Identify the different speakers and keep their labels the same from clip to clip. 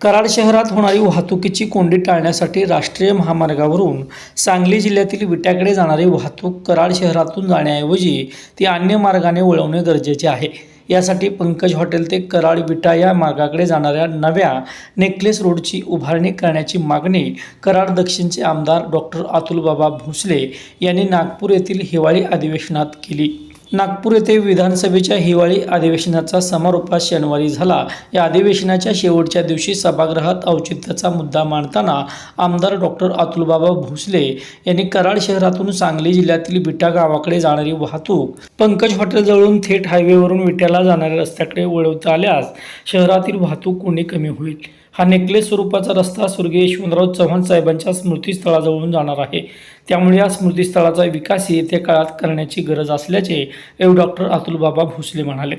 Speaker 1: कराड शहरात होणारी वाहतुकीची कोंडी टाळण्यासाठी राष्ट्रीय महामार्गावरून सांगली जिल्ह्यातील विट्याकडे जाणारी वाहतूक कराड शहरातून जाण्याऐवजी ती अन्य मार्गाने वळवणे गरजेचे आहे. यासाठी पंकज हॉटेल ते कराड विटा या मार्गाकडे जाणाऱ्या नव्या नेकलेस रोडची उभारणी करण्याची मागणी कराड दक्षिणचे आमदार डॉक्टर अतुलबाबा भोसले यांनी नागपूर येथील हिवाळी अधिवेशनात केली. नागपूर येथे विधानसभेच्या हिवाळी अधिवेशनाचा समारोप शनिवारी झाला. या अधिवेशनाच्या शेवटच्या दिवशी सभागृहात औचित्याचा मुद्दा मांडताना आमदार डॉक्टर अतुलबाबा भोसले यांनी कराड शहरातून सांगली जिल्ह्यातील विटा गावाकडे जाणारी वाहतूक पंकज हॉटेलजवळून थेट हायवेवरून विट्याला जाणाऱ्या रस्त्याकडे वळवता आल्यास शहरातील वाहतूक कोणी कमी होईल. हा नेकलेस स्वरूपाचा रस्ता स्वर्गीय यशवंतराव चव्हाण साहेबांच्या स्मृतीस्थळाजवळून जाणार आहे. त्यामुळे या स्मृतीस्थळाचा विकास येत्या काळात करण्याची गरज असल्याचे एव डॉक्टर अतुलबाबा भोसले म्हणाले.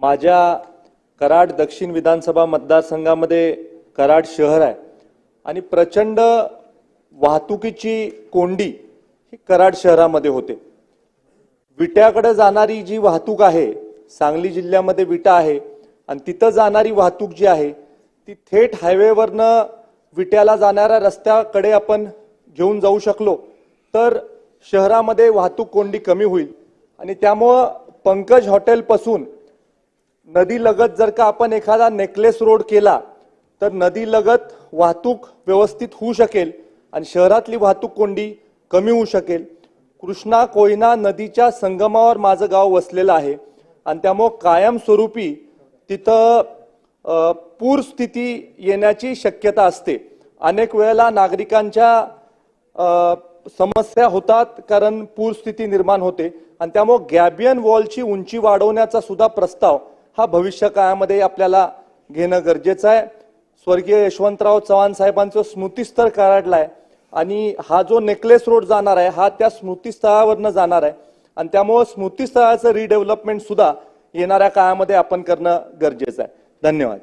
Speaker 2: माझ्या कराड दक्षिण विधानसभा मतदारसंघामध्ये कराड शहर आहे आणि प्रचंड वाहतुकीची कोंडी ही कराड शहरामध्ये होते. विट्याकडे जाणारी जी वाहतूक आहे सांगली जिल्ह्यामध्ये विटा आहे आणि तिथं जाणारी वाहतूक जी आहे ती थेट हायवेवरनं विट्याला जाणाऱ्या रस्त्याकडे आपण घेऊन जाऊ शकलो तर शहरामध्ये वाहतूक कोंडी कमी होईल. आणि त्यामुळं पंकज हॉटेलपासून नदीलगत जर का आपण एखादा नेकलेस रोड केला तर नदीलगत वाहतूक व्यवस्थित होऊ शकेल आणि शहरातली वाहतूक कोंडी कमी होऊ शकेल. कृष्णा कोयना नदीच्या संगमावर माझं गाव वसलेलं आहे आणि त्यामुळं कायमस्वरूपी तिथं पूरस्थिती पूर स्थिती येण्याची शक्यता असते. अनेक वेळेला नागरिकांच्या समस्या होतात कारण पूरस्थिती निर्माण होते. आणि त्यामुळे गॅबियन वॉलची उंची वाढवण्याचा सुद्धा प्रस्ताव हा भविष्य काळामध्ये आपल्याला घेणं गरजेचं आहे. स्वर्गीय यशवंतराव चव्हाण साहेबांचं स्मृतीस्थळ कराडलाय. आणि हा जो नेकलेस रोड जाणार आहे हा त्या स्मृतीस्थळावरनं जाणार आहे. आणि त्यामुळं स्मृतीस्थळाचं रिडेव्हलपमेंट सुद्धा येणाऱ्या काळामध्ये आपण करणं गरजेचं आहे. धन्यवाद.